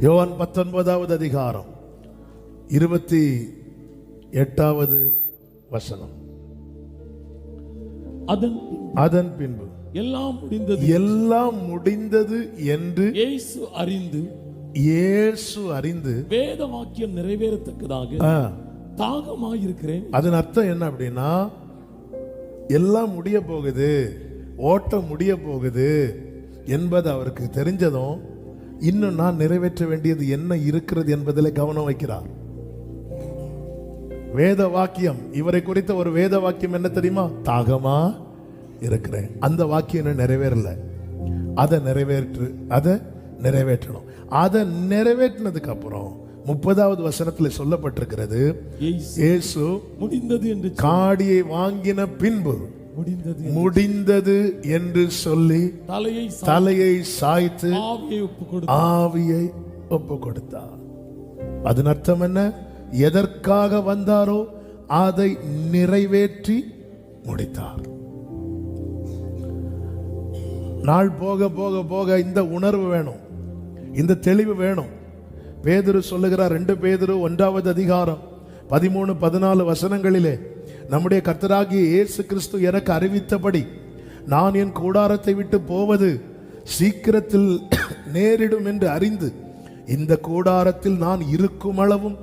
யோவான் பத்தொன்பதாவது அதிகாரம் இருபத்தி எட்டாவது வசனம். அதன் அதன் பின்பு எல்லாம் முடிந்தது. எல்லாம் முடிந்தது என்று இயேசு அறிந்து இயேசு அறிந்து வேத வாக்கியம் நிறைவேறத்தக்கதாக ஆ, தாகமாயிருக்கிறேன். அதன் அர்த்தம் என்ன அப்படின்னா எல்லாம் முடிய போகுது ஓட்டம் முடிய போகுது என்பது அவருக்கு தெரிஞ்சதும் இன்னும் நான் நிறைவேற்ற வேண்டியது என்ன இருக்கிறது என்பதில் கவனம் வைக்கிறார். வேத வாக்கியம் இவரை குறித்த ஒரு வேத வாக்கியம் என்ன தெரியுமா? தாகமா இருக்கிறேன். அந்த வாக்கியம் நிறைவேறல. அதை நிறைவேற்று அதை நிறைவேற்றணும். அதை நிறைவேற்றினதுக்கு அப்புறம் முப்பதாவது வசனத்துல சொல்லப்பட்டிருக்கிறது இயேசு முடிந்தது என்று காடியை வாங்கின பின்பு முடிந்தது முடிந்தது என்று சொல்லி தலையை தலையை சாய்த்து ஆவியை ஒப்பு கொடுத்தார் அதன் அர்த்தம் என்ன? எதற்காக வந்தாரோ அதை நிறைவேற்றி முடித்தார். நாள் போக போக போக இந்த உணர்வு வேணும். இந்த தெளிவு வேணும். பேதுரு சொல்லுகிறார் ரெண்டு பேதுரு ஒன்றாவது அதிகாரம் பதிமூணு பதினாலு வசனங்களிலே நம்முடைய கர்த்தராகிய இயேசு கிறிஸ்து எனக்கு அறிவித்தபடி நான் என் கூடாரத்தை விட்டு போவது சீக்கிரத்தில் நேரிடும் என்று அறிந்து இந்த கூடாரத்தில் நான் இருக்கும் அளவும்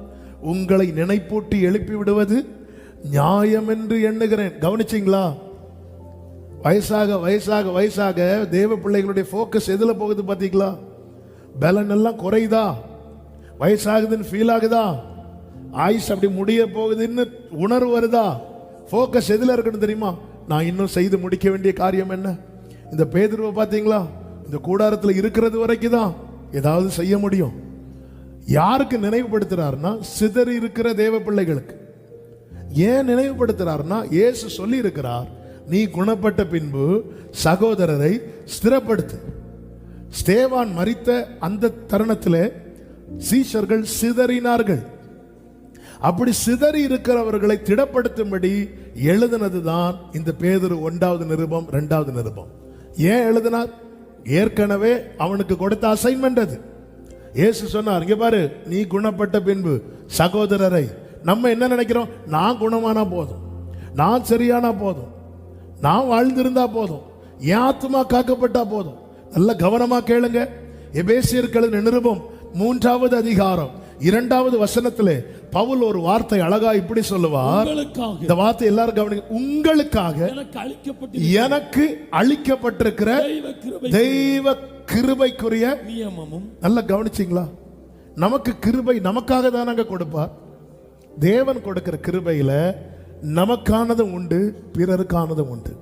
உங்களை நினைப்பூட்டி எழுப்பி விடுவது நியாயம் என்று எண்ணுகிறேன். கவனிச்சிங்களா? வயசாக வயசாக வயசாக தேவ பிள்ளைகளுடைய ஃபோக்கஸ் எதில் போகுது பார்த்தீங்களா பலன் எல்லாம் குறையுதா? வயசாகுதுன்னு ஃபீல் ஆகுதா? ஆயுஸ் அப்படி முடிய போகுதுன்னு உணர்வு வருதா? ஃபோக்கஸ் எதில் இருக்கணும் தெரியுமா? நான் இன்னும் செய்து முடிக்க வேண்டிய காரியம் என்ன? இந்த பேதுருவை பார்த்தீங்களா? இந்த கூடாரத்தில் இருக்கிறது வரைக்கும் தான் ஏதாவது செய்ய முடியும். யாருக்கு நினைவுபடுத்துறாருன்னா சிதறி இருக்கிற தேவ பிள்ளைகளுக்கு. ஏன் நினைவுபடுத்துறாருன்னா இயேசு சொல்லி இருக்கிறார் நீ குணப்பட்ட பின்பு சகோதரரை ஸ்திரப்படுத்து. ஸ்தேவான் மறித்த அந்த தருணத்தில் சீஷர்கள் சிதறினார்கள். அப்படி சிதறி இருக்கிறவர்களை திடப்படுத்தும்படி எழுதினதுதான் இந்த பேதர் ஒன்றாவது நிருபம் ரெண்டாவது நிருபம். ஏன் எழுதினார்? ஏற்கனவே அவனுக்கு கொடுத்த அசைன்மெண்ட் அது. இயேசு சொன்னார் இங்கே பாரு நீ குணப்பட்ட பின்பு சகோதரரை நம்ம என்ன நினைக்கிறோம்? நான் குணமானா போதும். நான் சரியானா போதும். நான் வாழ்ந்திருந்தா போதும். என் ஆத்மா காக்கப்பட்டா போதும். நல்ல கவனமாக கேளுங்க. எபேசியர்களின் நிருபம் மூன்றாவது அதிகாரம் இரண்டாவது வசனத்திலே பவுல் ஒரு வார்த்தை அழகா இப்படி சொல்லுவார். உங்களுக்காக. இந்த வார்த்தை எல்லாரும் கவனிங்க. உங்களுக்காக எனக்கு அளிக்கப்பட்ட எனக்கு அளிக்கப்பட்டிருக்கிற தெய்வ கிருபைக்குரிய நியமமும் நல்லா கவனிச்சிங்களா? நமக்கு கிருபை நமக்காக தானங்க கொடுப்பார். தேவன் கொடுக்கிற கிருபையில நமக்கானதும் உண்டு பிறருக்கானதும் உண்டு.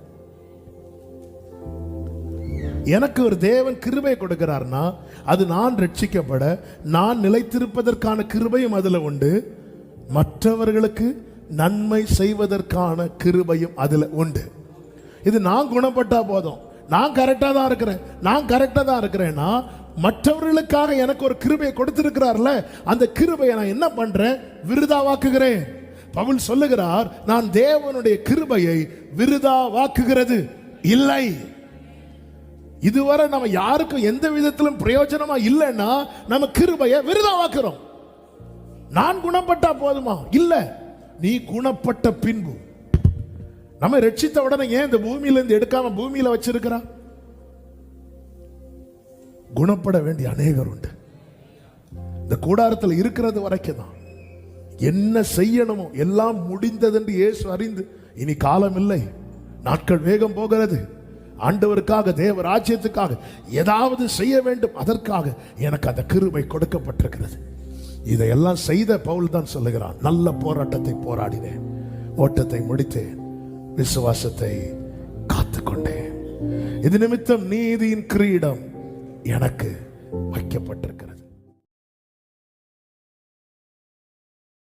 எனக்கு ஒரு தேவன் கிருபை கொடுக்கிறார்னா அது நான் ரட்சிக்கப்பட நான் நிலைத்திருப்பதற்கான கிருபையும் அதுல உண்டு. மற்றவர்களுக்கு நன்மை செய்வதற்கான கிருபையும் அதில் உண்டு. இது நான் குணப்பட்டா போதும். நான் கரெக்டாக தான் இருக்கிறேன். நான் கரெக்டாக தான் இருக்கிறேன்னா மற்றவர்களுக்காக எனக்கு ஒரு கிருபையை கொடுத்திருக்கிறார்ல அந்த கிருபையை நான் என்ன பண்றேன்? விருதாவாக்குகிறேன். பவுல் சொல்லுகிறார் நான் தேவனுடைய கிருபையை விருதாவாக்குகிறது. இல்லை. இதுவரை நம்ம யாருக்கும் எந்த விதத்திலும் பிரயோஜனமா இல்லைன்னா நம்ம கிருபையை விருதாவாக்குறோம். நான் குணப்பட்டா போதுமா? இல்ல. நீ குணப்பட்ட பின்பு. நம்ம ரட்சித்த உடனே ஏன் இந்த பூமியில இருந்து எடுக்காம பூமியில வச்சிருக்கிறா? குணப்பட வேண்டிய அநேகர் உண்டு. இந்த கூடாரத்தில் இருக்கிறது வரைக்கும் தான் என்ன செய்யணுமோ எல்லாம் முடிந்தது என்று இயேசு அறிந்து இனி காலம் இல்லை. நாட்கள் வேகம் போகிறது. ஆண்டவருக்காக தேவ ராஜ்யத்துக்காக ஏதாவது செய்ய வேண்டும். அதற்காக எனக்கு அந்த கிருபை கொடுக்கப்பட்டிருக்கிறது. இதையெல்லாம் செய்த பவுல் தான் சொல்லுகிறான் நல்ல போராட்டத்தை போராடினேன். ஓட்டத்தை முடித்தேன். விசுவாசத்தை காத்துக்கொண்டேன். இது நிமித்தம் நீதியின் கிரீடம் எனக்கு வைக்கப்பட்டிருக்கிறது.